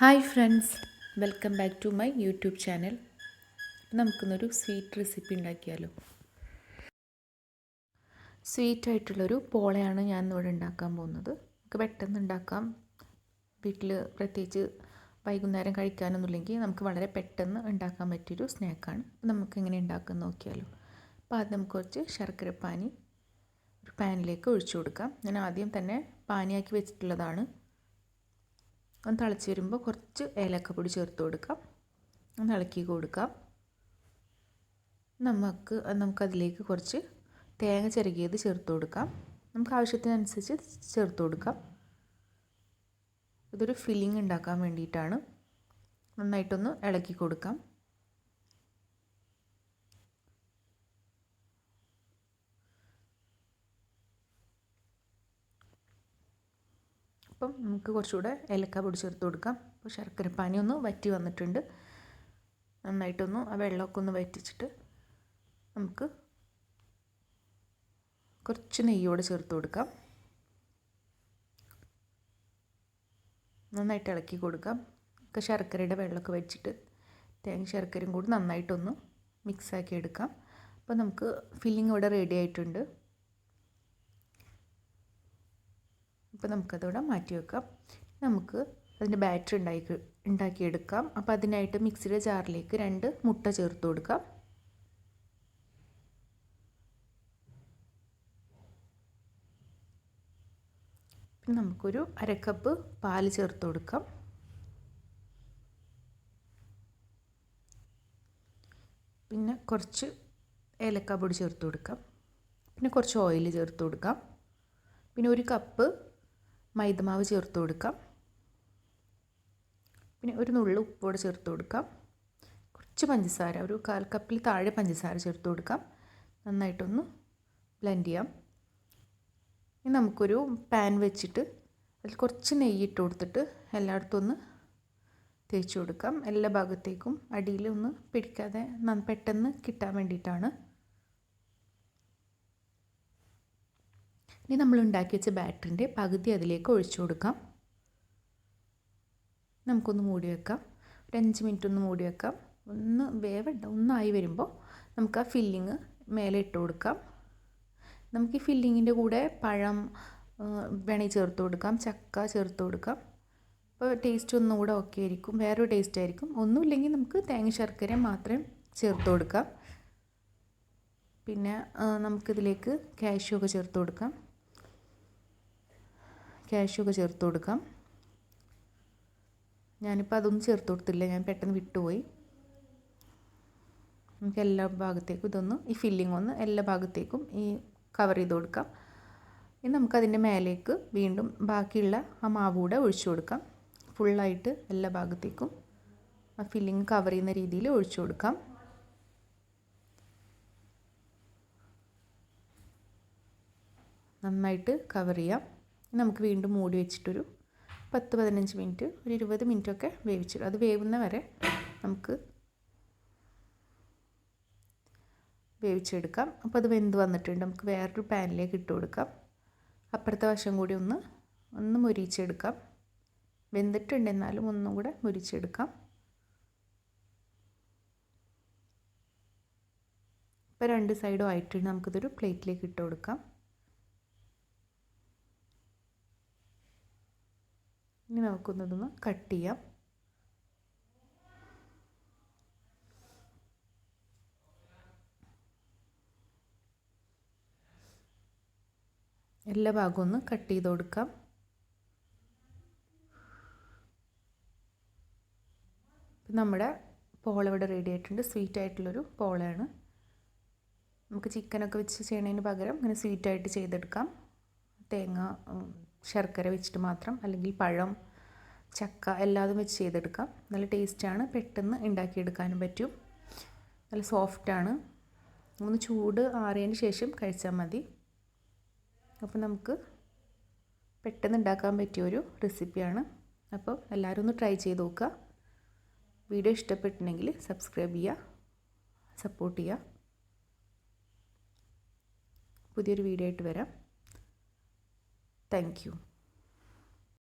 Hi friends welcome back to my YouTube channel നമുക്കിന്നൊരു sweet recipe ഉണ്ടാക്കിയാലോ? Sweet ആയിട്ടുള്ളൊരു പോളയാണ് ഞാൻ ഇന്നിവിടെ ഉണ്ടാക്കാൻ പോകുന്നത്. നമുക്ക് പെട്ടെന്ന് ഉണ്ടാക്കാം. വീട്ടിൽ പ്രത്യേകിച്ച് വൈകുന്നേരം കഴിക്കാനൊന്നുമില്ലെങ്കിൽ നമുക്ക് വളരെ പെട്ടെന്ന് ഉണ്ടാക്കാൻ പറ്റിയൊരു സ്നാക്കാണ് നമുക്ക് എങ്ങനെ ഉണ്ടാക്കാൻ നോക്കിയാലോ. അപ്പോൾ ആദ്യം നമുക്ക് കുറച്ച് ശർക്കര പാനി ഒരു പാനിലേക്ക് ഒഴിച്ചു കൊടുക്കാം. ഞാൻ ആദ്യം തന്നെ പാനിയാക്കി വെച്ചിട്ടുള്ളതാണ്. ഒന്ന് തിളച്ച് വരുമ്പോൾ കുറച്ച് ഏലക്കപ്പൊടി ചേർത്ത് കൊടുക്കാം. ഒന്ന് ഇളക്കി കൊടുക്കാം. നമുക്ക് നമുക്കതിലേക്ക് കുറച്ച് തേങ്ങ ചിരകിയത് ചേർത്ത് കൊടുക്കാം. നമുക്ക് ആവശ്യത്തിനനുസരിച്ച് ചേർത്ത് കൊടുക്കാം. ഇതൊരു ഫില്ലിംഗ് ഉണ്ടാക്കാൻ വേണ്ടിയിട്ടാണ്. നന്നായിട്ടൊന്ന് ഇളക്കി കൊടുക്കാം. അപ്പം നമുക്ക് കുറച്ചുകൂടെ ഏലക്ക പൊടി ചേർത്ത് കൊടുക്കാം. അപ്പോൾ ശർക്കരപ്പാനി ഒന്ന് വറ്റി വന്നിട്ടുണ്ട്. നന്നായിട്ടൊന്ന് ആ വെള്ളമൊക്കെ ഒന്ന് വറ്റിച്ചിട്ട് നമുക്ക് കുറച്ച് നെയ്യോടെ ചേർത്ത് കൊടുക്കാം. നന്നായിട്ട് ഇളക്കി കൊടുക്കാം. ഒക്കെ ശർക്കരയുടെ വെള്ളമൊക്കെ വെച്ചിട്ട് തേങ്ങ ശർക്കരയും കൂടി നന്നായിട്ടൊന്ന് മിക്സാക്കി എടുക്കാം. അപ്പോൾ നമുക്ക് ഫില്ലിംഗ് ഇവിടെ റെഡി ആയിട്ടുണ്ട്. അപ്പോൾ നമുക്കതവിടെ മാറ്റി വെക്കാം. നമുക്ക് അതിന്റെ ബാറ്ററി ഉണ്ടാക്കി ഉണ്ടാക്കിയെടുക്കാം. അപ്പോൾ അതിനായിട്ട് മിക്സിയുടെ ജാറിലേക്ക് രണ്ട് മുട്ട ചേർത്ത് കൊടുക്കാം. പിന്നെ നമുക്കൊരു അരക്കപ്പ് പാൽ ചേർത്ത് കൊടുക്കാം. പിന്നെ കുറച്ച് ഏലക്കാപ്പൊടി ചേർത്ത് കൊടുക്കാം. പിന്നെ കുറച്ച് ഓയിൽ ചേർത്ത് കൊടുക്കാം. പിന്നെ ഒരു കപ്പ് മൈദമാവ് ചേർത്ത് കൊടുക്കാം. പിന്നെ ഒരു നുള്ളു ഉപ്പോടെ ചേർത്ത് കൊടുക്കാം. കുറച്ച് പഞ്ചസാര ഒരു കാൽ കപ്പിൽ താഴെ പഞ്ചസാര ചേർത്ത് കൊടുക്കാം. നന്നായിട്ടൊന്ന് ബ്ലെൻഡ് ചെയ്യാം. ഇനി നമുക്കൊരു പാൻ വെച്ചിട്ട് അതിൽ കുറച്ച് നെയ്യ് ഇട്ട് കൊടുത്തിട്ട് എല്ലായിടത്തും ഒന്ന് തേച്ച് കൊടുക്കാം. എല്ലാ ഭാഗത്തേക്കും അടിയിൽ ഒന്ന് പിടിക്കാതെ പെട്ടെന്ന് കിട്ടാൻ വേണ്ടിയിട്ടാണ്. ഇനി നമ്മൾ ഉണ്ടാക്കി വെച്ച ബാറ്ററിന്റെ പകുതി അതിലേക്ക് ഒഴിച്ചു കൊടുക്കാം. നമുക്കൊന്ന് മൂടി വെക്കാം. ഒരു അഞ്ച് മിനിറ്റ് ഒന്ന് മൂടി വെക്കാം. ഒന്ന് വേവണ്ട ഒന്നായി വരുമ്പോൾ നമുക്ക് ആ ഫില്ലിങ് മേലെ ഇട്ട് കൊടുക്കാം. നമുക്ക് ഈ ഫില്ലിങ്ങിന്റെ കൂടെ പഴം വേണമെങ്കിൽ ചേർത്ത് കൊടുക്കാം ചക്ക ചേർത്ത് കൊടുക്കാം. അപ്പോൾ ടേസ്റ്റ് ഒന്നും കൂടെ ഓക്കെ ആയിരിക്കും വേറൊരു ടേസ്റ്റ് ആയിരിക്കും. ഒന്നുമില്ലെങ്കിൽ നമുക്ക് തേങ്ങ ശർക്കര മാത്രം ചേർത്ത് കൊടുക്കാം. പിന്നെ നമുക്കിതിലേക്ക് കാഷ്യൂ ഒക്കെ ചേർത്ത് കൊടുക്കാം. കാഷ്യൂ ഒക്കെ ചേർത്ത് കൊടുക്കാം. ഞാനിപ്പോൾ അതൊന്നും ചേർത്ത് കൊടുത്തില്ല. ഞാൻ പെട്ടെന്ന് വിട്ടുപോയി. നമുക്ക് എല്ലാ ഭാഗത്തേക്കും ഇതൊന്ന് ഈ ഫില്ലിംഗ് ഒന്ന് എല്ലാ ഭാഗത്തേക്കും ഈ കവർ ചെയ്ത് കൊടുക്കാം. ഇനി നമുക്കതിന്റെ മേലേക്ക് വീണ്ടും ബാക്കിയുള്ള ആ മാവ് കൂടെ ഒഴിച്ചു കൊടുക്കാം. ഫുള്ളായിട്ട് എല്ലാ ഭാഗത്തേക്കും ആ ഫില്ലിങ് കവർ ചെയ്യുന്ന രീതിയിൽ ഒഴിച്ചു കൊടുക്കാം. നന്നായിട്ട് കവർ ചെയ്യാം. നമുക്ക് വീണ്ടും മൂടി വെച്ചിട്ടൊരു പത്ത് പതിനഞ്ച് മിനിറ്റ് ഒരു ഇരുപത് മിനിറ്റൊക്കെ വേവിച്ചിടും. അത് വേവുന്ന വരെ നമുക്ക് വേവിച്ചെടുക്കാം. അപ്പോൾ അത് വെന്ത് വന്നിട്ടുണ്ട്. നമുക്ക് വേറൊരു പാനിലേക്ക് ഇട്ട് കൊടുക്കാം. അപ്പുറത്തെ വശം കൂടി ഒന്ന് ഒന്ന് മുരിച്ചെടുക്കാം വെന്തിട്ടുണ്ട്. എന്നാലും ഒന്നും കൂടെ മുരിച്ചെടുക്കാം ഇപ്പോൾ രണ്ട് സൈഡും ആയിട്ടുണ്ട്. നമുക്കിതൊരു പ്ലേറ്റിലേക്ക് ഇട്ട് കൊടുക്കാം. ഇനി നമുക്കൊന്നതൊന്ന് കട്ട് ചെയ്യാം. എല്ലാ ഭാഗവും ഒന്ന് കട്ട് ചെയ്ത് കൊടുക്കാം. നമ്മുടെ പോള ഇവിടെ റെഡി ആയിട്ടുണ്ട്. സ്വീറ്റ് ആയിട്ടുള്ളൊരു പോളയാണ്. നമുക്ക് ചിക്കനൊക്കെ വെച്ച് ചെയ്യണതിന് പകരം ഇങ്ങനെ സ്വീറ്റായിട്ട് ചെയ്തെടുക്കാം. തേങ്ങ ശർക്കര വെച്ചിട്ട് മാത്രം അല്ലെങ്കിൽ പഴം ചക്ക എല്ലാതും വെച്ച് ചെയ്തെടുക്കാം. നല്ല ടേസ്റ്റാണ് പെട്ടെന്ന് ഉണ്ടാക്കിയെടുക്കാനും പറ്റും. നല്ല സോഫ്റ്റാണ് ഒന്ന് ചൂട് ആറിയതിന് ശേഷം കഴിച്ചാൽ മതി. അപ്പോൾ നമുക്ക് പെട്ടെന്ന് ഉണ്ടാക്കാൻ പറ്റിയ ഒരു റെസിപ്പിയാണ് അപ്പോൾ എല്ലാവരും ഒന്ന് ട്രൈ ചെയ്ത് നോക്കുക. വീഡിയോ ഇഷ്ടപ്പെട്ടിട്ടുണ്ടെങ്കിൽ സബ്സ്ക്രൈബ് ചെയ്യുക സപ്പോർട്ട് ചെയ്യുക. പുതിയൊരു വീഡിയോ ആയിട്ട് വരാം. Thank you.